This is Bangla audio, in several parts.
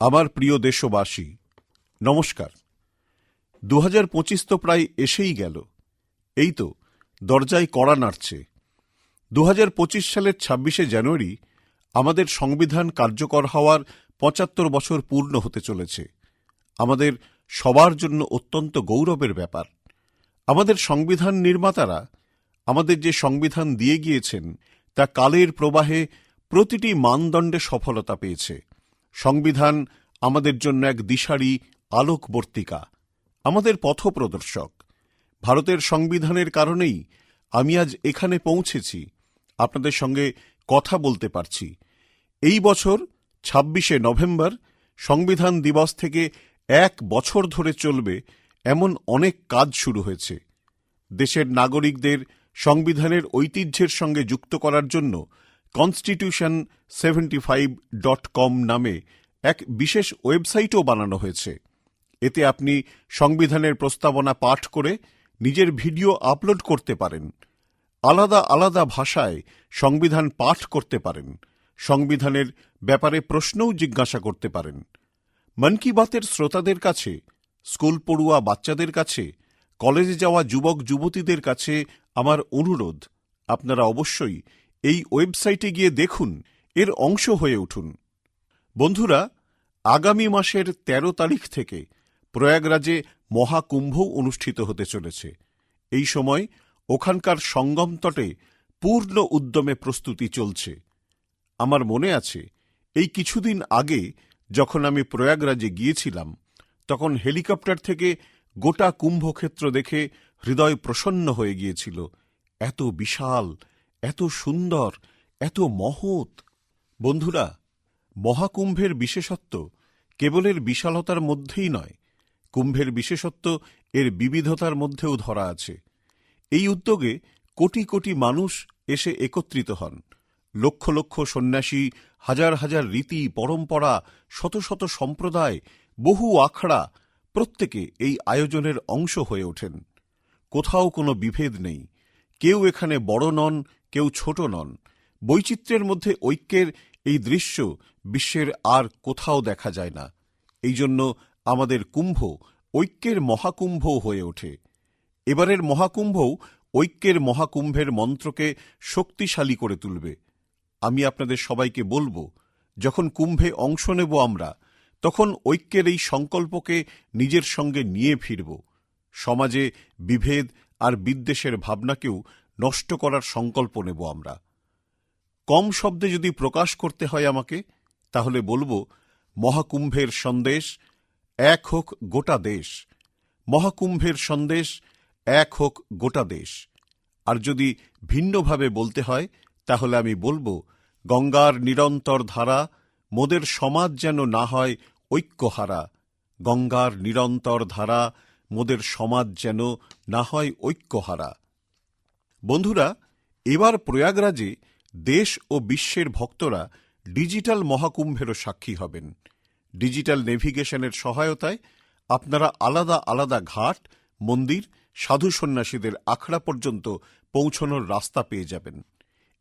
আমার প্রিয় দেশবাসী, নমস্কার। দু হাজার পঁচিশ তো প্রায় এসেই গেল। এই তো দরজায় কড়া নাড়ছে। দু হাজার পঁচিশ সালের ছাব্বিশে জানুয়ারি আমাদের সংবিধান কার্যকর হওয়ার পঁচাত্তর বছর পূর্ণ হতে চলেছে। আমাদের সবার জন্য অত্যন্ত গৌরবের ব্যাপার। আমাদের সংবিধান নির্মাতারা আমাদের যে সংবিধান দিয়ে গিয়েছেন, তা কালের প্রবাহে প্রতিটি মানদণ্ডে সফলতা পেয়েছে। সংবিধান আমাদের জন্য এক দিশারি আলোকবর্তিকা, আমাদের পথপ্রদর্শক। ভারতের সংবিধানের কারণেই আমি আজ এখানে পৌঁছেছি, আপনাদের সঙ্গে কথা বলতে পারছি। এই বছর, ছাব্বিশে নভেম্বর, সংবিধান দিবস থেকে এক বছর ধরে চলবে এমন অনেক কাজ শুরু হয়েছে। দেশের নাগরিকদের সংবিধানের ঐতিহ্যের সঙ্গে যুক্ত করার জন্য constitution seventy five dot com নামে এক বিশেষ ওয়েবসাইটও বানানো হয়েছে। এতে আপনি সংবিধানের প্রস্তাবনা পাঠ করে নিজের ভিডিও আপলোড করতে পারেন। আলাদা আলাদা ভাষায় সংবিধান পাঠ করতে পারেন। সংবিধানের ব্যাপারে প্রশ্নও জিজ্ঞাসা করতে পারেন। মন কি বাতের শ্রোতাদের কাছে, স্কুল পড়ুয়া বাচ্চাদের কাছে, কলেজে যাওয়া যুবক যুবতীদের কাছে আমার অনুরোধ, আপনারা অবশ্যই এই ওয়েবসাইটে গিয়ে দেখুন, এর অংশ হয়ে উঠুন। বন্ধুরা, আগামী মাসের ১৩ তারিখ থেকে প্রয়াগরাজে মহাকুম্ভ অনুষ্ঠিত হতে চলেছে। এই সময় ওখানকার সঙ্গম তটে পূর্ণ উদ্যমে প্রস্তুতি চলছে। আমার মনে আছে, এই কিছুদিন আগে যখন আমি প্রয়াগরাজে গিয়েছিলাম, তখন হেলিকপ্টার থেকে গোটা কুম্ভক্ষেত্র দেখে হৃদয় প্রসন্ন হয়ে গিয়েছিল। এত বিশাল এত সুন্দর, এত মহৎ। বন্ধুরা, মহাকুম্ভের বিশেষত্ব কেবলের বিশালতার মধ্যেই নয়, কুম্ভের বিশেষত্ব এর বিবিধতার মধ্যেও ধরা আছে। এই উদ্যোগে কোটি কোটি মানুষ এসে একত্রিত হন। লক্ষ লক্ষ সন্ন্যাসী, হাজার হাজার রীতি, পরম্পরা, শত শত সম্প্রদায়, বহু আখড়া প্রত্যেকে এই আয়োজনের অংশ হয়ে ওঠেন। কোথাও কোনো বিভেদ নেই। কেউ এখানে বড় নন কেউ ছোট নন। বৈচিত্র্যের মধ্যে ঐক্যের এই দৃশ্য বিশ্বের আর কোথাও দেখা যায় না। এই জন্য আমাদের কুম্ভ ঐক্যের মহাকুম্ভ হয়ে ওঠে। এবারের মহাকুম্ভও ঐক্যের মহাকুম্ভের মন্ত্রকে শক্তিশালী করে তুলবে। আমি আপনাদের সবাইকে বলব, যখন কুম্ভে অংশ নেব আমরা, তখন ঐক্যের এই সংকল্পকে নিজের সঙ্গে নিয়ে ফিরব। সমাজে বিভেদ আর বিদ্বেষের ভাবনাকেও নষ্ট করার সংকল্প নেব আমরা। কম শব্দে যদি প্রকাশ করতে হয় আমাকে, তাহলে বলব, মহাকুম্ভের সন্দেশ এক হোক গোটা দেশ। মহাকুম্ভের সন্দেশ এক হোক গোটা দেশ। আর যদি ভিন্নভাবে বলতে হয়, তাহলে আমি বলব, গঙ্গার নিরন্তর ধারা, মোদের সমাজ যেন না হয় ঐক্যহারা। গঙ্গার নিরন্তর ধারা, মোদের সমাজ যেন না হয় ঐক্যহারা। বন্ধুরা, এবার প্রয়াগরাজে দেশ ও বিশ্বের ভক্তরা ডিজিটাল মহাকুম্ভেরও সাক্ষী হবেন। ডিজিটাল নেভিগেশনের সহায়তায় আপনারা আলাদা আলাদা ঘাট, মন্দির, সাধু সন্ন্যাসীদের আখড়া পর্যন্ত পৌঁছনোর রাস্তা পেয়ে যাবেন।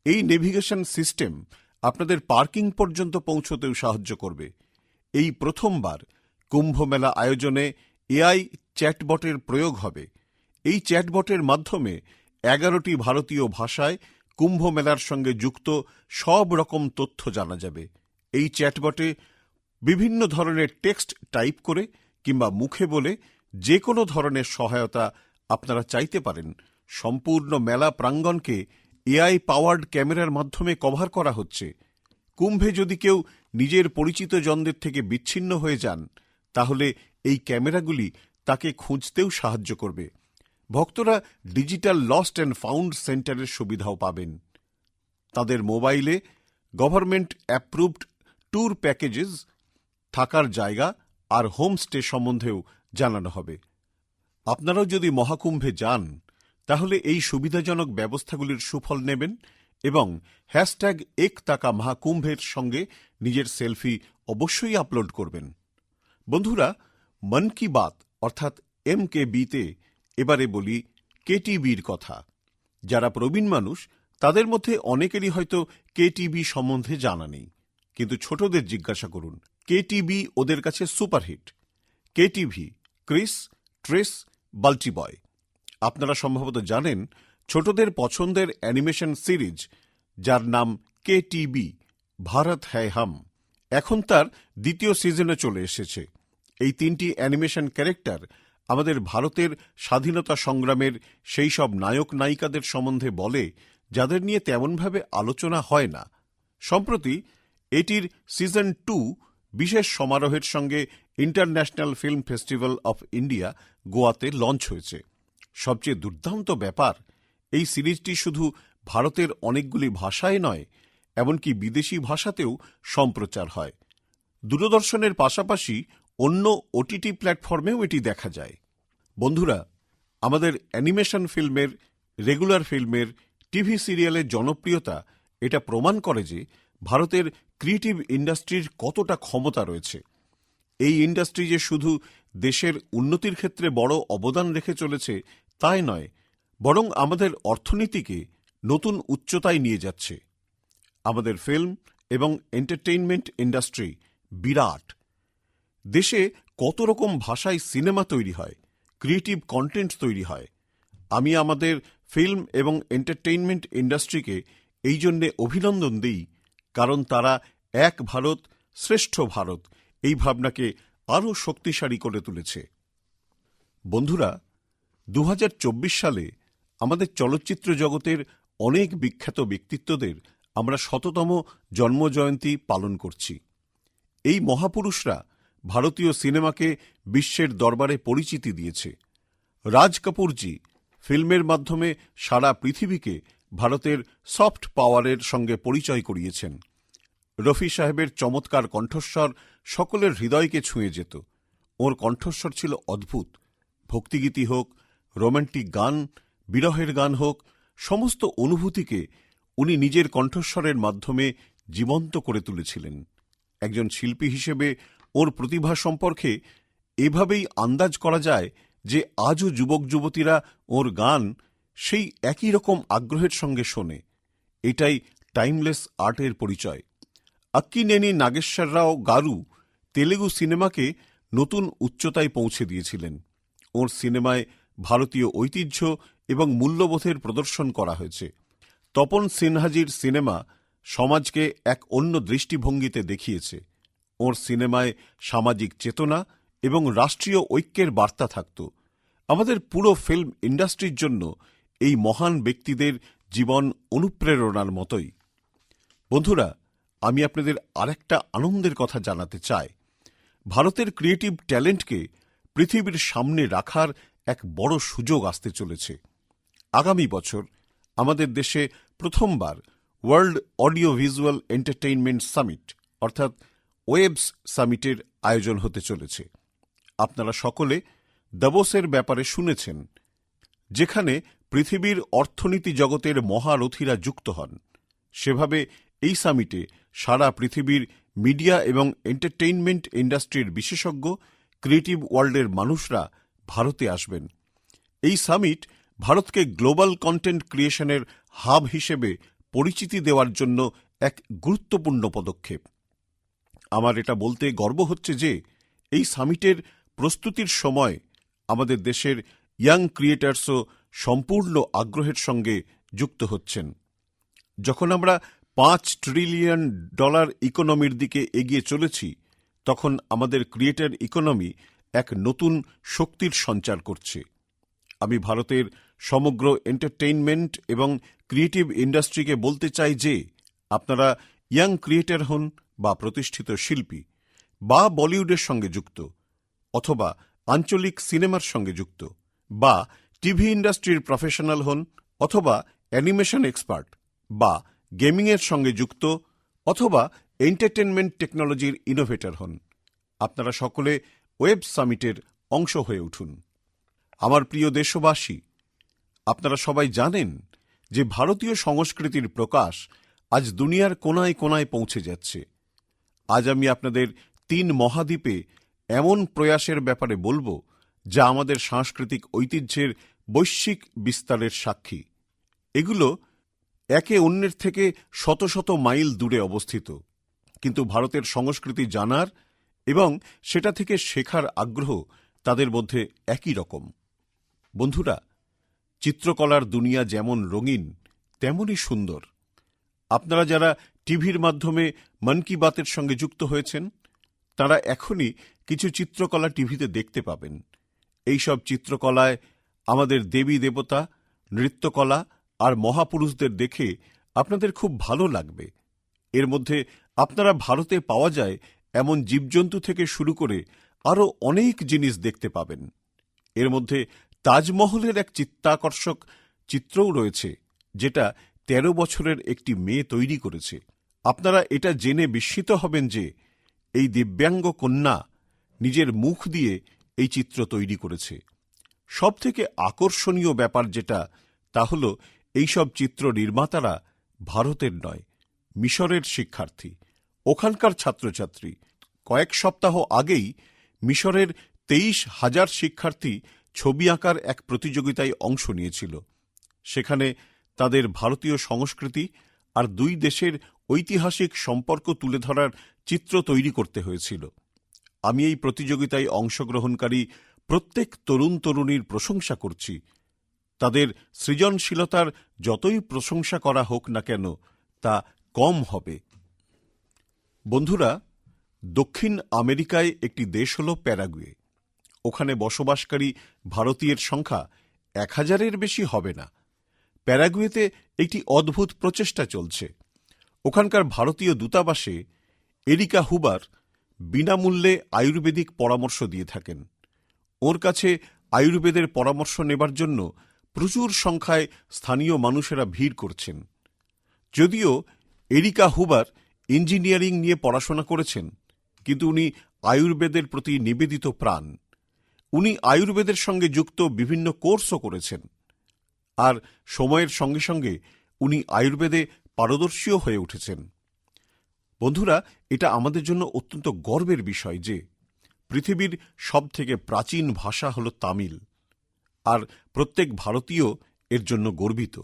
এই নেভিগেশন সিস্টেম আপনাদের পার্কিং পর্যন্ত পৌঁছতেও সাহায্য করবে। এই প্রথমবার কুম্ভ মেলা আয়োজনে এআই চ্যাটবটের প্রয়োগ হবে। এই চ্যাটবটের মাধ্যমে এগারোটি ভারতীয় ভাষায় কুম্ভ মেলার সঙ্গে যুক্ত সব রকম তথ্য জানা যাবে। এই চ্যাটবটে বিভিন্ন ধরনের টেক্সট টাইপ করে কিংবা মুখে বলে যে কোনো ধরনের সহায়তা আপনারা চাইতে পারেন। সম্পূর্ণ মেলা প্রাঙ্গণকে এআই পাওয়ার্ড ক্যামেরার মাধ্যমে কভার করা হচ্ছে। কুম্ভে যদি কেউ নিজের পরিচিত জনদের থেকে বিচ্ছিন্ন হয়ে যান, তাহলে এই ক্যামেরাগুলি তাকে খুঁজতেও সাহায্য করবে। ভক্তরা ডিজিটাল লস্ট অ্যান্ড ফাউন্ড সেন্টারের সুবিধাও পাবেন। তাদের মোবাইলে গভর্নমেন্ট অ্যাপ্রুভড ট্যুর প্যাকেজেস থাকার জায়গা আর হোমস্টে সম্বন্ধেও জানানো হবে। আপনারাও যদি মহাকুম্ভে যান, তাহলে এই সুবিধাজনক ব্যবস্থাগুলির সুফল নেবেন এবং হ্যাশট্যাগ এক তাকা মহাকুম্ভের সঙ্গে নিজের সেলফি অবশ্যই আপলোড করবেন। বন্ধুরা, মন কি বাত অর্থাৎ এম কে বিতে এবারে বলি কেটিবির কথা। যারা প্রবীণ মানুষ, তাদের মধ্যে অনেকেরই হয়তো কেটিবি সম্বন্ধে জানা নেই। কিন্তু ছোটদের জিজ্ঞাসা করুন কেটিভি ওদের কাছে সুপারহিট? কেটিভি, ক্রিস, ট্রেস বাল্টিবয় আপনারা সম্ভবত জানেন, ছোটদের পছন্দের অ্যানিমেশন সিরিজ, যার নাম কেটিবি, ভারত হ্যায় হাম, এখন তার দ্বিতীয় সিজনে চলে এসেছে। এই তিনটি অ্যানিমেশন ক্যারেক্টার আমাদের ভারতের স্বাধীনতা সংগ্রামের সেই সব নায়ক নায়িকাদের সম্বন্ধে বলে, যাদের নিয়ে তেমনভাবে আলোচনা হয় না। সম্প্রতি এটির সিজন টু বিশেষ সমারোহের সঙ্গে International Film Festival of India গোয়াতে লঞ্চ হয়েছে। সবচেয়ে দুর্দান্ত ব্যাপার, এই সিরিজটি শুধু ভারতের অনেকগুলি ভাষায় নয়, এমনকি বিদেশি ভাষাতেও সম্প্রচার হয়। দূরদর্শনের পাশাপাশি অন্য ওটিটি প্ল্যাটফর্মেও এটি দেখা যায়। বন্ধুরা, আমাদের অ্যানিমেশন ফিল্মের, রেগুলার ফিল্মের, টিভি সিরিয়ালের জনপ্রিয়তা এটা প্রমাণ করে যে ভারতের ক্রিয়েটিভ ইন্ডাস্ট্রির কতটা ক্ষমতা রয়েছে। এই ইন্ডাস্ট্রি যে শুধু দেশের উন্নতির ক্ষেত্রে বড় অবদান রেখে চলেছে তাই নয়, বরং আমাদের অর্থনীতিকে নতুন উচ্চতায় নিয়ে যাচ্ছে। আমাদের ফিল্ম এবং এন্টারটেইনমেন্ট ইন্ডাস্ট্রি বিরাট। দেশে কত রকম ভাষায় সিনেমা তৈরি হয়, ক্রিয়েটিভ কন্টেন্ট তৈরি হয়, আমি আমাদের ফিল্ম এবং এন্টারটেইনমেন্ট ইন্ডাস্ট্রিকে এই জন্যে অভিনন্দন দিই, কারণ তারা এক ভারত, শ্রেষ্ঠ ভারত, এই ভাবনাকে আরও শক্তিশালী করে তুলেছে। বন্ধুরা দু হাজার চব্বিশ সালে আমাদের চলচ্চিত্র জগতের অনেক বিখ্যাত ব্যক্তিত্বদের আমরা শততম জন্মজয়ন্তী পালন করছি। এই মহাপুরুষরা ভারতীয় সিনেমাকে বিশ্বের দরবারে পরিচিতি দিয়েছে। রাজ কাপুরজি ফিল্মের মাধ্যমে সারা পৃথিবীকে ভারতের সফট পাওয়ারের সঙ্গে পরিচয় করিয়েছেন। রফি সাহেবের চমৎকার কণ্ঠস্বর সকলের হৃদয়কে ছুঁয়ে যেত। ওর কণ্ঠস্বর ছিল অদ্ভুত। ভক্তিগীতি হোক, রোমান্টিক গান, বিরহের গান হোক, সমস্ত অনুভূতিকে উনি নিজের কণ্ঠস্বরের মাধ্যমে জীবন্ত করে তুলেছিলেন। একজন শিল্পী হিসেবে ওর প্রতিভা সম্পর্কে এভাবেই আন্দাজ করা যায় যে আজও যুবক যুবতীরা ওর গান সেই একই রকম আগ্রহের সঙ্গে শোনে। এটাই টাইমলেস আর্টের পরিচয়। আক্কিনেনি নাগেশ্বর রাও গারু তেলেগু সিনেমাকে নতুন উচ্চতায় পৌঁছে দিয়েছিলেন। ওর সিনেমায় ভারতীয় ঐতিহ্য এবং মূল্যবোধের প্রদর্শন করা হয়েছে। তপন সিনহাজির সিনেমা সমাজকে এক অন্য দৃষ্টিভঙ্গিতে দেখিয়েছে। ওর সিনেমায় সামাজিক চেতনা এবং রাষ্ট্রীয় ঐক্যের বার্তা থাকত। আমাদের পুরো ফিল্ম ইন্ডাস্ট্রির জন্য এই মহান ব্যক্তিদের জীবন অনুপ্রেরণার মতোই। বন্ধুরা, আমি আপনাদের আরেকটা আনন্দের কথা জানাতে চাই। ভারতের ক্রিয়েটিভ ট্যালেন্টকে পৃথিবীর সামনে রাখার এক বড় সুযোগ আসতে চলেছে। আগামী বছর আমাদের দেশে প্রথমবার World Audio Visual Entertainment Summit অর্থাৎ ওয়েবস সামিটের আয়োজন হতে চলেছে। আপনারা সকলে দাবোসের ব্যাপারে শুনেছেন, যেখানে পৃথিবীর অর্থনীতি জগতের মহারথীরা যুক্ত হন। সেভাবে এই সামিটে সারা পৃথিবীর মিডিয়া এবং এন্টারটেইনমেন্ট ইন্ডাস্ট্রির বিশেষজ্ঞ, ক্রিয়েটিভ ওয়ার্ল্ডের মানুষরা ভারতে আসবেন। এই সামিট ভারতকে গ্লোবাল কন্টেন্ট ক্রিয়েশনের হাব হিসেবে পরিচিতি দেওয়ার জন্য এক গুরুত্বপূর্ণ পদক্ষেপ। আমার এটা বলতে গর্ব হচ্ছে যে এই সামিটের প্রস্তুতির সময় আমাদের দেশের ইয়াং ক্রিয়েটার্সও সম্পূর্ণ আগ্রহের সঙ্গে যুক্ত হচ্ছেন। যখন আমরা পাঁচ ট্রিলিয়ন ডলার ইকোনমির দিকে এগিয়ে চলেছি, তখন আমাদের ক্রিয়েটার ইকোনমি এক নতুন শক্তির সঞ্চার করছে। আমি ভারতের সমগ্র এন্টারটেইনমেন্ট এবং ক্রিয়েটিভ ইন্ডাস্ট্রিকে বলতে চাই যে আপনারা ইয়াং ক্রিয়েটার হন বা প্রতিষ্ঠিত শিল্পী বা বলিউডের সঙ্গে যুক্ত অথবা আঞ্চলিক সিনেমার সঙ্গে যুক্ত বা টিভি ইন্ডাস্ট্রির প্রফেশনাল হন অথবা অ্যানিমেশন এক্সপার্ট বা গেমিংয়ের সঙ্গে যুক্ত অথবা এন্টারটেনমেন্ট টেকনোলজির ইনোভেটর হন। আপনারা সকলে ওয়েব সামিটের অংশ হয়ে উঠুন। আমার প্রিয় দেশবাসী, আপনারা সবাই জানেন যে ভারতীয় সংস্কৃতির প্রকাশ আজ দুনিয়ার কোনায় কোনায় পৌঁছে যাচ্ছে। আজ আমি আপনাদের তিন মহাদ্বীপে এমন প্রয়াসের ব্যাপারে বলব যা আমাদের সাংস্কৃতিক ঐতিহ্যের বৈশ্বিক বিস্তারের সাক্ষী। এগুলো একে অন্যের থেকে শত শত মাইল দূরে অবস্থিত, কিন্তু ভারতের সংস্কৃতি জানার এবং সেটা থেকে শেখার আগ্রহ তাদের মধ্যে একই রকম। বন্ধুরা, চিত্রকলার দুনিয়া যেমন রঙিন, তেমনই সুন্দর। আপনারা যারা টিভির মাধ্যমে মন কি বাতের সঙ্গে যুক্ত হয়েছেন, তারা এখনই কিছু চিত্রকলা টিভিতে দেখতে পাবেন। এইসব চিত্রকলায় আমাদের দেবী দেবতা, নৃত্যকলা আর মহাপুরুষদের দেখে আপনাদের খুব ভালো লাগবে। এর মধ্যে আপনারা ভারতে পাওয়া যায় এমন জীবজন্তু থেকে শুরু করে আরও অনেক জিনিস দেখতে পাবেন। এর মধ্যে তাজমহলের এক চিত্তাকর্ষক চিত্রও রয়েছে, যেটা তেরো বছরের একটি মেয়ে তৈরি করেছে। আপনারা এটা জেনে বিস্মিত হবেন যে এই দিব্যাঙ্গ কন্যা নিজের মুখ দিয়ে এই চিত্র তৈরি করেছে। সবথেকে আকর্ষণীয় ব্যাপার যেটা, তা হল এইসব চিত্র নির্মাতারা ভারতের নয়, মিশরের শিক্ষার্থী। ওখানকার ছাত্রছাত্রী। কয়েক সপ্তাহ আগেই মিশরের তেইশ হাজার শিক্ষার্থী ছবি আঁকার এক প্রতিযোগিতায় অংশ নিয়েছিল। সেখানে তাদের ভারতীয় সংস্কৃতি আর দুই দেশের ঐতিহাসিক সম্পর্ক তুলে ধরার চিত্র তৈরি করতে হয়েছিল। আমি এই প্রতিযোগিতায় অংশগ্রহণকারী প্রত্যেক তরুণ তরুণীর প্রশংসা করছি। তাদের সৃজনশীলতার যতই প্রশংসা করা হোক না কেন, তা কম হবে। বন্ধুরা, দক্ষিণ আমেরিকায় একটি দেশ হল প্যারাগুয়ে। ওখানে বসবাসকারী ভারতীয়ের সংখ্যা এক হাজারের বেশি হবে না। প্যারাগুয়েতে একটি অদ্ভুত প্রচেষ্টা চলছে। ওখানকার ভারতীয় দূতাবাসে এরিকা হুবার বিনামূল্যে আয়ুর্বেদিক পরামর্শ দিয়ে থাকেন। ওর কাছে আয়ুর্বেদের পরামর্শ নেবার জন্য প্রচুর সংখ্যায় স্থানীয় মানুষেরা ভিড় করছেন। যদিও এরিকা হুবার ইঞ্জিনিয়ারিং নিয়ে পড়াশোনা করেছেন, কিন্তু উনি আয়ুর্বেদের প্রতি নিবেদিত প্রাণ। উনি আয়ুর্বেদের সঙ্গে যুক্ত বিভিন্ন কোর্সও করেছেন। আর সময়ের সঙ্গে সঙ্গে উনি আয়ুর্বেদে পারদর্শীও হয়ে উঠেছেন। বন্ধুরা, এটা আমাদের জন্য অত্যন্ত গর্বের বিষয় যে, পৃথিবীর সবথেকে প্রাচীন ভাষা হল তামিল, আর প্রত্যেক ভারতীয় এর জন্য গর্বিত।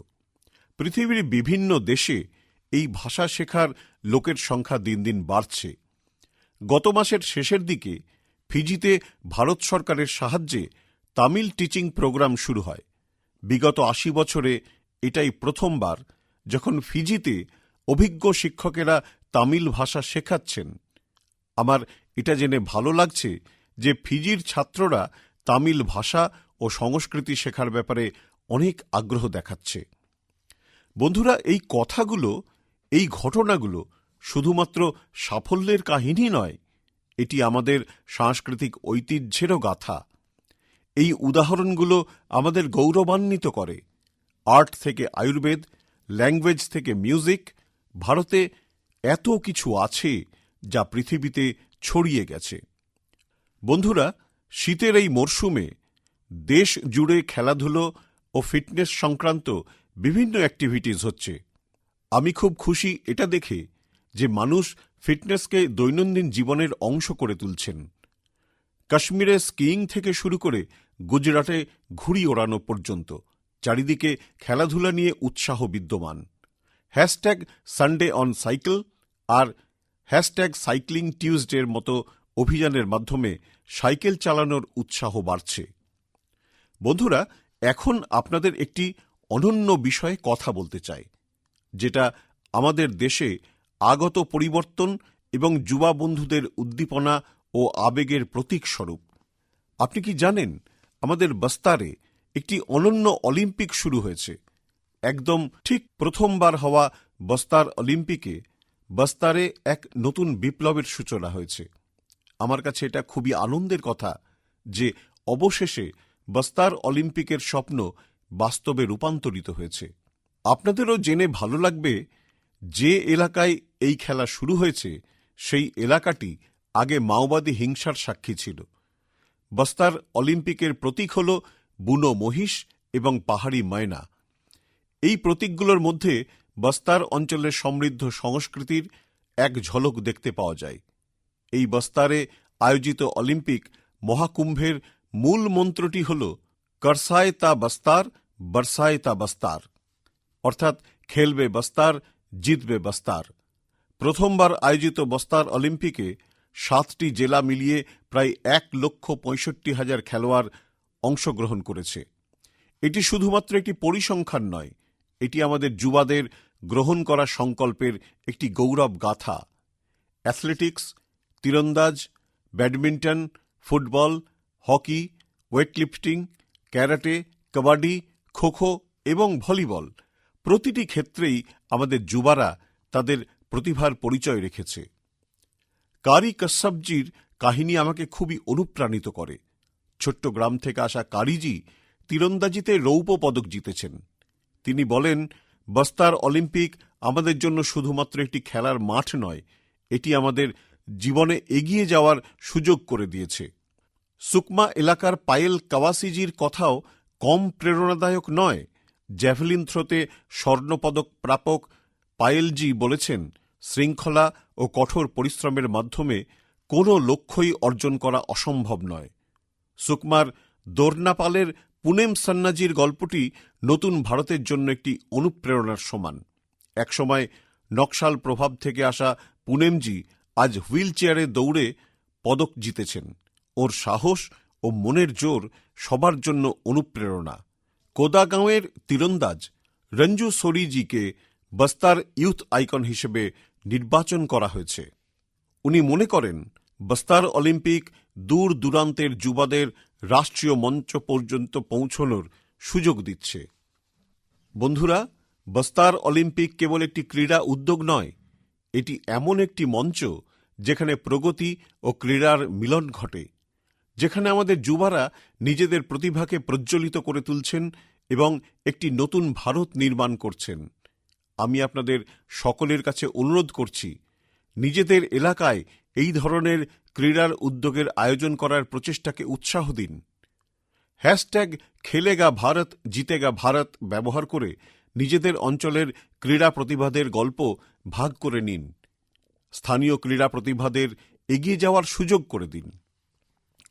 পৃথিবীর বিভিন্ন দেশে এই ভাষা শেখার লোকের সংখ্যা দিন দিন বাড়ছে। গত মাসের শেষের দিকে ফিজিতে ভারত সরকারের সাহায্যে তামিল টিচিং প্রোগ্রাম শুরু হয়। বিগত আশি বছরে এটাই প্রথমবার যখন ফিজিতে অভিজ্ঞ শিক্ষকেরা তামিল ভাষা শেখাচ্ছেন, আমার এটা জেনে ভালো লাগছে যে ফিজির ছাত্ররা তামিল ভাষা ও সংস্কৃতি শেখার ব্যাপারে অনেক আগ্রহ দেখাচ্ছে। বন্ধুরা, এই কথাগুলো, এই ঘটনাগুলো শুধুমাত্র সাফল্যের কাহিনী নয়, এটি আমাদের সাংস্কৃতিক ঐতিহ্যেরও গাথা। এই উদাহরণগুলো আমাদের গৌরবান্বিত করে। আর্ট থেকে আয়ুর্বেদ ল্যাঙ্গুয়েজ থেকে মিউজিক, ভারতে এত কিছু আছে যা পৃথিবীতে ছড়িয়ে গেছে। বন্ধুরা, শীতের এই মরশুমে দেশ জুড়ে খেলাধুলো ও ফিটনেস সংক্রান্ত বিভিন্ন অ্যাক্টিভিটিস হচ্ছে। আমি খুব খুশি এটা দেখে যে মানুষ ফিটনেসকে দৈনন্দিন জীবনের অংশ করে তুলছেন। কাশ্মীরে স্কিইং থেকে শুরু করে গুজরাটে ঘুড়ি ওড়ানো পর্যন্ত। চারিদিকে খেলাধুলা নিয়ে উৎসাহ বিদ্যমান। হ্যাশট্যাগ সানডে অন সাইকেল আর হ্যাশট্যাগ সাইক্লিং টিউজডের মতো অভিযানের মাধ্যমে সাইকেল চালানোর উৎসাহ বাড়ছে। বন্ধুরা, এখন আপনাদের একটি অনন্য বিষয়ে কথা বলতে চাই, যেটা আমাদের দেশে আগত পরিবর্তন এবং যুবা বন্ধুদের উদ্দীপনা ও আবেগের প্রতীক স্বরূপ আপনি কি জানেন, আমাদের বস্তারে একটি অনন্য অলিম্পিক শুরু হয়েছে। একদম ঠিক প্রথমবার হওয়া বস্তার অলিম্পিকে বস্তারে এক নতুন বিপ্লবের সূচনা হয়েছে। আমার কাছে এটা খুবই আনন্দের কথা যে অবশেষে বস্তার অলিম্পিকের স্বপ্ন বাস্তবে রূপান্তরিত হয়েছে। আপনাদেরও জেনে ভালো লাগবে যে এলাকায় এই খেলা শুরু হয়েছে, সেই এলাকাটি আগে মাওবাদী হিংসার সাক্ষী ছিল। বস্তার অলিম্পিকের প্রতীক হল বুনো মহিষ এবং পাহাড়ি ময়না। এই প্রতীকগুলোর মধ্যে বস্তার অঞ্চলের সমৃদ্ধ সংস্কৃতির এক ঝলক দেখতে পাওয়া যায়। এই বস্তারে আয়োজিত অলিম্পিক মহাকুম্ভের মূল মন্ত্রটি হল করসায় তা বস্তার বর্ষায় তা বস্তার, অর্থাৎ খেলবে বস্তার, জিতবে বস্তার। প্রথমবার আয়োজিত বস্তার অলিম্পিকে সাতটি জেলা মিলিয়ে প্রায় এক লক্ষ পঁয়ষট্টি হাজার খেলোয়াড় অংশগ্রহণ করেছে। এটি শুধুমাত্র একটি পরিসংখ্যান নয়, এটি আমাদের যুবাদের গ্রহণ করা সংকল্পের একটি গৌরব গাথা। Athletics, তীরন্দাজ, badminton, football, hockey, weightlifting, karate, kabaddi, kho kho এবং ভলিবল প্রতিটি ক্ষেত্রেই আমাদের যুবারা তাদের প্রতিভার পরিচয় রেখেছে। কারি কশ্যপজির কাহিনী আমাকে খুবই অনুপ্রাণিত করে। ছোট্ট গ্রাম থেকে আসা কারিজি তীরন্দাজিতে রৌপ্য পদক জিতেছেন। তিনি বলেন, বস্তার অলিম্পিক আমাদের জন্য শুধুমাত্র একটি খেলার মাঠ নয়, এটি আমাদের জীবনে এগিয়ে যাওয়ার সুযোগ করে দিয়েছে। সুকমা এলাকার পায়েল কাওয়াসিজির কথাও কম প্রেরণাদায়ক নয়। জ্যাভেলিন থ্রোতে স্বর্ণপদক প্রাপক পায়েলজি বলেছেন, শৃঙ্খলা ও কঠোর পরিশ্রমের মাধ্যমে কোনো লক্ষ্যই অর্জন করা অসম্ভব নয়। সুকমার দোরনাপালের পুনেম সান্নাজির গল্পটি নতুন ভারতের জন্য একটি অনুপ্রেরণার সমান। একসময় নকশাল প্রভাব থেকে আসা পুনেমজি আজ হুইল চেয়ারে দৌড়ে পদক জিতেছেন। ওর সাহস ও মনের জোর সবার জন্য অনুপ্রেরণা। কোদাগাঁওয়ের তীরন্দাজ রঞ্জু সোরিজিকে বস্তার ইউথ আইকন হিসেবে নির্বাচন করা হয়েছে। উনি মনে করেন, বস্তার অলিম্পিক দূর দূরান্তের যুবাদের রাষ্ট্রীয় মঞ্চ পর্যন্ত পৌঁছনোর সুযোগ দিচ্ছে। বন্ধুরা, বস্তার অলিম্পিক কেবল একটি ক্রীড়া উদ্যোগ নয়, এটি এমন একটি মঞ্চ যেখানে প্রগতি ও ক্রীড়ার মিলন ঘটে, যেখানে আমাদের যুবারা নিজেদের প্রতিভাকে প্রজ্বলিত করে তুলছেন এবং একটি নতুন ভারত নির্মাণ করছেন। আমি আপনাদের সকলের কাছে অনুরোধ করছি, নিজেদের এলাকায় এই ধরনের ক্রীড়ার উদ্যোগের আয়োজন করার প্রচেষ্টাকে উৎসাহ দিন। হ্যাশট্যাগ খেলেগা ভারত, জিতেগা ভারত ব্যবহার করে নিজেদের অঞ্চলের ক্রীড়া প্রতিভাদের গল্প ভাগ করে নিন। স্থানীয় ক্রীড়া প্রতিভাদের এগিয়ে যাওয়ার সুযোগ করে দিন।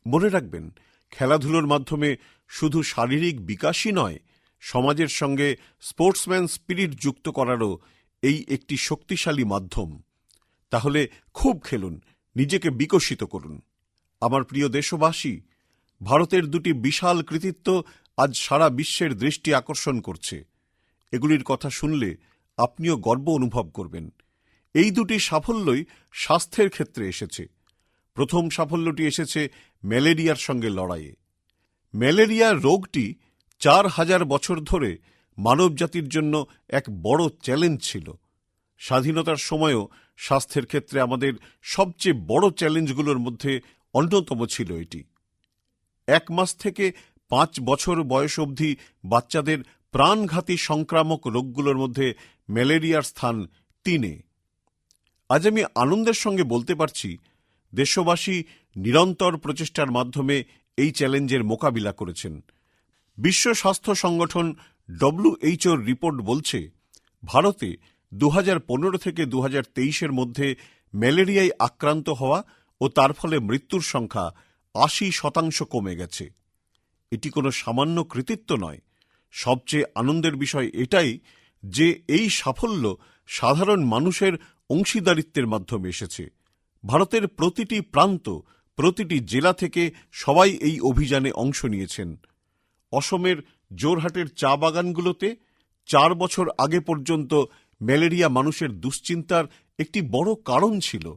মনে রাখবেন, খেলাধুলোর মাধ্যমে শুধু শারীরিক বিকাশই নয়, সমাজের সঙ্গে স্পোর্টসম্যান স্পিরিট যুক্ত করারও এই একটি শক্তিশালী মাধ্যম। তাহলে খুব খেলুন নিজেকে বিকশিত করুন। আমার প্রিয় দেশবাসী, ভারতের দুটি বিশাল কৃতিত্ব আজ সারা বিশ্বের দৃষ্টি আকর্ষণ করছে। এগুলির কথা শুনলে আপনিও গর্ব অনুভব করবেন। এই দুটি সাফল্যই স্বাস্থ্যের ক্ষেত্রে এসেছে। প্রথম সাফল্যটি এসেছে ম্যালেরিয়ার সঙ্গে লড়াইয়ে। ম্যালেরিয়া রোগটি চার হাজার বছর ধরে মানবজাতির জন্য এক বড় চ্যালেঞ্জ ছিল। স্বাধীনতার সময়ও স্বাস্থ্যের ক্ষেত্রে আমাদের সবচেয়ে বড় চ্যালেঞ্জগুলোর মধ্যে অন্যতম ছিল এটি। এক মাস থেকে পাঁচ বছর বয়স অবধি বাচ্চাদের প্রাণঘাতী সংক্রামক রোগগুলোর মধ্যে ম্যালেরিয়ার স্থান তিনে। আজ আমি আনন্দের সঙ্গে বলতে পারছি, দেশবাসী নিরন্তর প্রচেষ্টার মাধ্যমে এই চ্যালেঞ্জের মোকাবিলা করেছেন। বিশ্ব স্বাস্থ্য সংগঠন ডব্লিউএইচওর রিপোর্ট বলছে, ভারতে দু হাজার পনেরো থেকে দু তেইশের মধ্যে ম্যালেরিয়ায় আক্রান্ত হওয়া ও তার ফলে মৃত্যুর সংখ্যা আশি শতাংশ কমে গেছে। এটি কোনো সামান্য কৃতিত্ব নয়। সবচেয়ে আনন্দের বিষয় এটাই যে এই সাফল্য সাধারণ মানুষের অংশীদারিত্বের মাধ্যমে এসেছে। ভারতের প্রতিটি প্রান্ত, প্রতিটি জেলা থেকে সবাই এই অভিযানে অংশ নিয়েছেন। অসমের জোরহাটের চা বাগানগুলোতে চার বছর আগে পর্যন্ত ম্যালেরিয়া মানুষের দুশ্চিন্তার একটি বড় কারণ ছিল।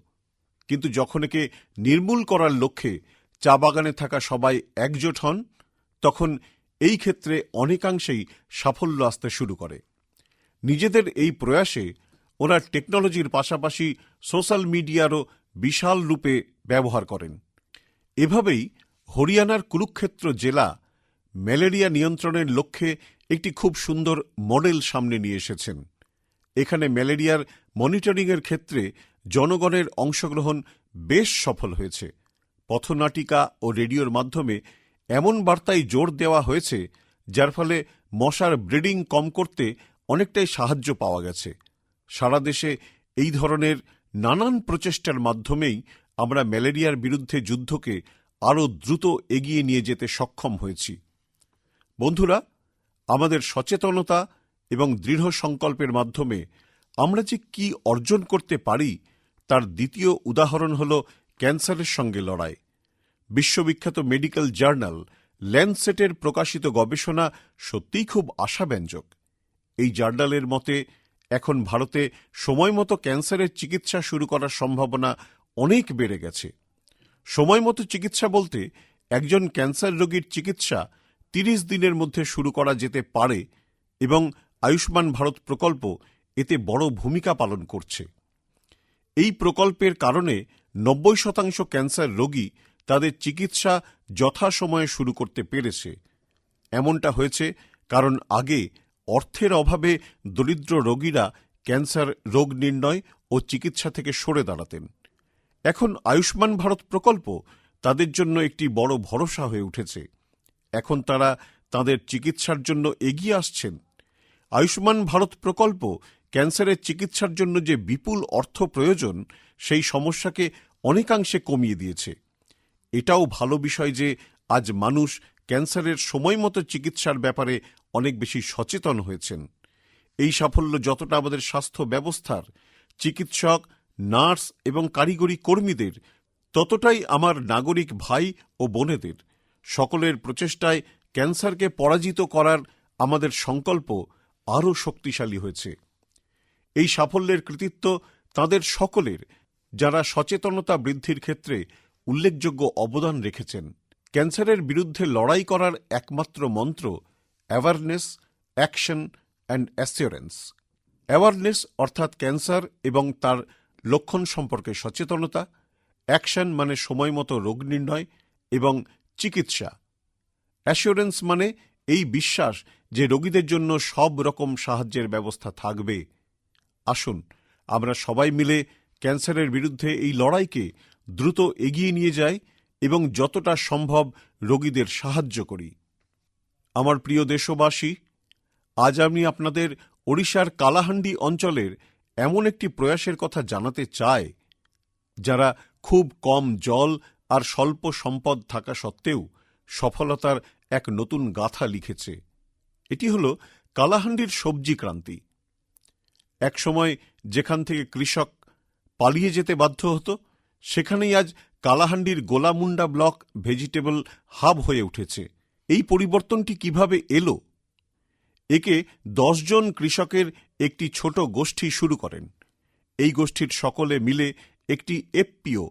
কিন্তু যখন একে নির্মূল করার লক্ষ্যে চা বাগানে থাকা সবাই একজোট হন, তখন এই ক্ষেত্রে অনেকাংশেই সাফল্য আসতে শুরু করে। নিজেদের এই প্রয়াসে ওরা টেকনোলজির পাশাপাশি সোশ্যাল মিডিয়ারও বিশাল রূপে ব্যবহার করেন। এভাবেই হরিয়ানার কুরুক্ষেত্র জেলা ম্যালেরিয়া নিয়ন্ত্রণের লক্ষ্যে একটি খুব সুন্দর মডেল সামনে নিয়ে এসেছেন। এখানে ম্যালেরিয়ার মনিটরিংয়ের ক্ষেত্রে জনগণের অংশগ্রহণ বেশ সফল হয়েছে। পথনাটিকা ও রেডিওর মাধ্যমে এমন বার্তায় জোর দেওয়া হয়েছে, যার ফলে মশার ব্রিডিং কম করতে অনেকটাই সাহায্য পাওয়া গেছে। সারা দেশে এই ধরনের নানান প্রচেষ্টার মাধ্যমেই আমরা ম্যালেরিয়ার বিরুদ্ধে যুদ্ধকে আরও দ্রুত এগিয়ে নিয়ে যেতে সক্ষম হয়েছি। বন্ধুরা, আমাদের সচেতনতা এবং দৃঢ় সংকল্পের মাধ্যমে আমরা যে কি অর্জন করতে পারি তার দ্বিতীয় উদাহরণ হল ক্যান্সারের সঙ্গে লড়াই। বিশ্ববিখ্যাত মেডিকেল জার্নাল ল্যান্ডসেটের প্রকাশিত গবেষণা সত্যিই খুব আশাব্যঞ্জক। এই জার্নালের মতে, এখন ভারতে সময়মতো ক্যান্সারের চিকিৎসা শুরু করার সম্ভাবনা অনেক বেড়ে গেছে। সময়মতো চিকিৎসা বলতে একজন ক্যান্সার রোগীর চিকিৎসা তিরিশ দিনের মধ্যে শুরু করা যেতে পারে এবং আয়ুষ্মান ভারত প্রকল্প এতে বড় ভূমিকা পালন করছে। এই প্রকল্পের কারণে নব্বই শতাংশ ক্যান্সার রোগী তাদের চিকিৎসা যথাসময়ে শুরু করতে পেরেছে। এমনটা হয়েছে কারণ আগে অর্থের অভাবে দরিদ্র রোগীরা ক্যান্সার রোগ নির্ণয় ও চিকিৎসা থেকে সরে দাঁড়াতেন। এখন আয়ুষ্মান ভারত প্রকল্প তাদের জন্য একটি বড় ভরসা হয়ে উঠেছে। এখন তারা তাদের চিকিৎসার জন্য এগিয়ে আসছেন। আয়ুষ্মান ভারত প্রকল্প ক্যান্সারের চিকিৎসার জন্য যে বিপুল অর্থ প্রয়োজন, সেই সমস্যাকে অনেকাংশে কমিয়ে দিয়েছে। এটাও ভালো বিষয় যে আজ মানুষ ক্যান্সারের সময়মতো চিকিৎসার ব্যাপারে অনেক বেশি সচেতন হয়েছেন। এই সাফল্য যতটা আমাদের স্বাস্থ্য ব্যবস্থার, চিকিৎসক, নার্স এবং কারিগরি কর্মীদের, ততটাই আমার নাগরিক ভাই ও বোনেদের। সকলের প্রচেষ্টায় ক্যান্সারকে পরাজিত করার আমাদের সংকল্প আরও শক্তিশালী হয়েছে। এই সাফল্যের কৃতিত্ব তাদের সকলের, যারা সচেতনতা বৃদ্ধির ক্ষেত্রে উল্লেখযোগ্য অবদান রেখেছেন। ক্যান্সারের বিরুদ্ধে লড়াই করার একমাত্র মন্ত্র awareness, action and assurance. Awareness অর্থাৎ ক্যান্সার এবং তার লক্ষণ সম্পর্কে সচেতনতা, অ্যাকশন মানে সময়মতো রোগ নির্ণয় এবং চিকিৎসা। অ্যাসিওরেন্স মানে এই বিশ্বাস যে রোগীদের জন্য সব রকম সাহায্যের ব্যবস্থা থাকবে। আসুন, আমরা সবাই মিলে ক্যান্সারের বিরুদ্ধে এই লড়াইকে দ্রুত এগিয়ে নিয়ে যাই এবং যতটা সম্ভব রোগীদের সাহায্য করি। আমার প্রিয় দেশবাসী, আজ আমি আপনাদের ওড়িশার কালাহান্ডি অঞ্চলের এমন একটি প্রয়াসের কথা জানাতে চাই, যারা খুব কম জল আর স্বল্প সম্পদ থাকা সত্ত্বেও সফলতার এক নতুন গাথা লিখেছে। এটি হল কালাহান্ডির সবজি ক্রান্তি। একসময় যেখান থেকে কৃষক পালিয়ে যেতে বাধ্য হতো, সেখানেই আজ কালাহান্ডির গোলামুন্ডা ব্লক ভেজিটেবল হাব হয়ে উঠেছে। এই পরিবর্তনটি কীভাবে এলো? একে দশজন কৃষকের একটি ছোট গোষ্ঠী শুরু করেন। এই গোষ্ঠীর সকলে মিলে একটি এফপিও,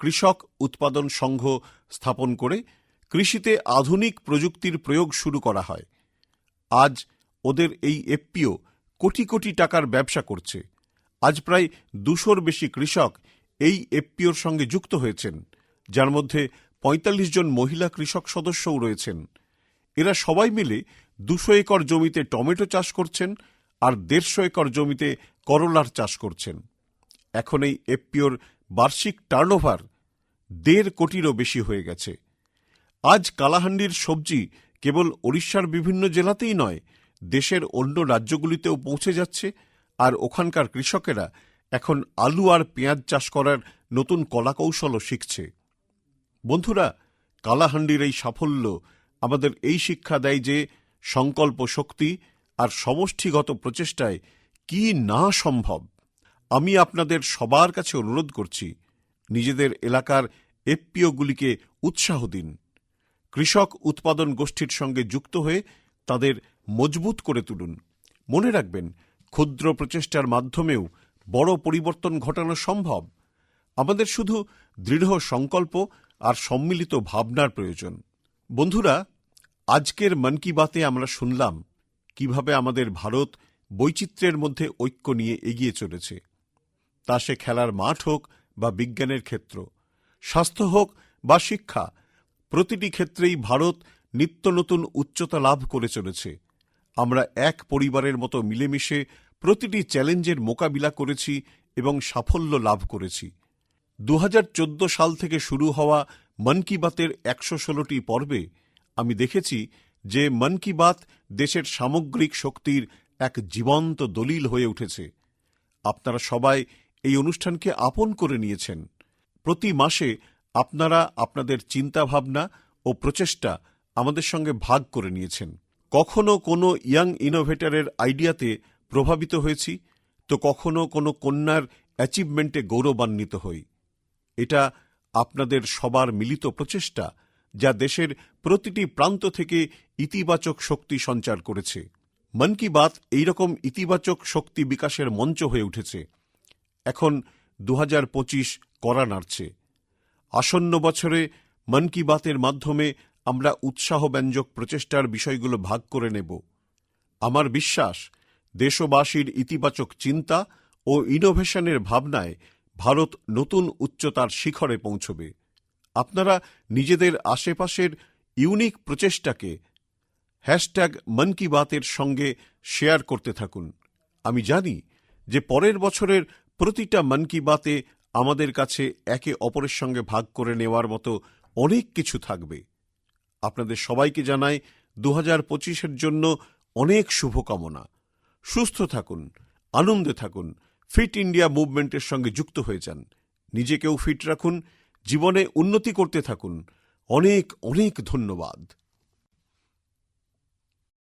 কৃষক উৎপাদন সংঘ, স্থাপন করে কৃষিতে আধুনিক প্রযুক্তির প্রয়োগ শুরু করা হয়। আজ ওদের এই এফপিও কোটি কোটি টাকার ব্যবসা করছে। আজ প্রায় দুশোর বেশি কৃষক এই এফপিওর সঙ্গে যুক্ত হয়েছেন, যার মধ্যে ৪৫ জন মহিলা কৃষক সদস্যও রয়েছেন। এরা সবাই মিলে দুশো একর জমিতে টমেটো চাষ করছেন আর দেড়শো একর জমিতে করলার চাষ করছেন। এখন এই এফপিওর বার্ষিক টার্নওভার দেড় কোটিরও বেশি হয়ে গেছে। আজ কালাহান্ডির সবজি কেবল ওড়িশার বিভিন্ন জেলাতেই নয়, দেশের অন্য রাজ্যগুলিতেও পৌঁছে যাচ্ছে আর ওখানকার কৃষকেরা এখন আলু আর পেঁয়াজ চাষ করার নতুন কলাকৌশলও শিখছে। বন্ধুরা, কালাহান্ডির এই সাফল্য আমাদের এই শিক্ষা দেয় যে সংকল্প শক্তি আর সমষ্টিগত প্রচেষ্টায় কি না সম্ভব, আমি আপনাদের সবার কাছে অনুরোধ করছি, নিজেদের এলাকার এফপিওগুলিকে উৎসাহ দিন। কৃষক উৎপাদন গোষ্ঠীর সঙ্গে যুক্ত হয়ে তাদের মজবুত করে তুলুন। মনে রাখবেন, ক্ষুদ্র প্রচেষ্টার মাধ্যমেও বড় পরিবর্তন ঘটানো সম্ভব। আমাদের শুধু দৃঢ় সংকল্প আর সম্মিলিত ভাবনার প্রয়োজন। বন্ধুরা, আজকের মন কি বাতে আমরা শুনলাম কীভাবে আমাদের ভারত বৈচিত্র্যের মধ্যে ঐক্য নিয়ে এগিয়ে চলেছে। তা সে খেলার মাঠ হোক বা বিজ্ঞানের ক্ষেত্র, স্বাস্থ্য হোক বা শিক্ষা প্রতিটি ক্ষেত্রেই ভারত নিত্য নতুন উচ্চতা লাভ করে চলেছে। আমরা এক পরিবারের মতো মিলেমিশে প্রতিটি চ্যালেঞ্জের মোকাবিলা করেছি এবং সাফল্য লাভ করেছি। দু হাজার চোদ্দ সাল থেকে শুরু হওয়া মন কি বাতের একশো ষোলোটি পর্বে আমি দেখেছি যে মন কি বাত দেশের সামগ্রিক শক্তির এক জীবন্ত দলিল হয়ে উঠেছে। আপনারা সবাই এই অনুষ্ঠানকে আপন করে নিয়েছেন। প্রতি মাসে আপনারা আপনাদের চিন্তাভাবনা ও প্রচেষ্টা আমাদের সঙ্গে ভাগ করে নিয়েছেন। কখনো কোনো ইয়াং ইনোভেটরের আইডিয়াতে প্রভাবিত হয়েছি, তো কখনো কোনো কন্যার অ্যাচিভমেন্টে গৌরবান্বিত হই। এটা আপনাদের সবার মিলিত প্রচেষ্টা, যা দেশের প্রতিটি প্রান্ত থেকে ইতিবাচক শক্তি সঞ্চার করেছে। মন কি বাত এইরকম ইতিবাচক শক্তি বিকাশের মঞ্চ হয়ে উঠেছে। এখন দু করা নাড়ছে। আসন্ন বছরে মন কি বাতের মাধ্যমে আমরা উৎসাহব্যঞ্জক প্রচেষ্টার বিষয়গুলো ভাগ করে নেব। আমার বিশ্বাস, দেশবাসীর ইতিবাচক চিন্তা ও ইনোভেশনের ভাবনায় ভারত নতুন উচ্চতার শিখরে পৌঁছবে। আপনারা নিজেদের আশেপাশের ইউনিক প্রচেষ্টাকে হ্যাশট্যাগ মন কি বাতের সঙ্গে শেয়ার করতে থাকুন। আমি জানি যে পরের বছরের প্রতিটা মন কি বাতে আমাদের কাছে একে অপরের সঙ্গে ভাগ করে নেওয়ার মতো অনেক কিছু থাকবে। আপনাদের সবাইকে জানাই দু হাজার পঁচিশের জন্য অনেক শুভকামনা। সুস্থ থাকুন, আনন্দে থাকুন, ফিট ইন্ডিয়া মুভমেন্টের সঙ্গে যুক্ত হয়ে যান। নিজেকেও ফিট রাখুন, জীবনে উন্নতি করতে থাকুন। অনেক অনেক ধন্যবাদ।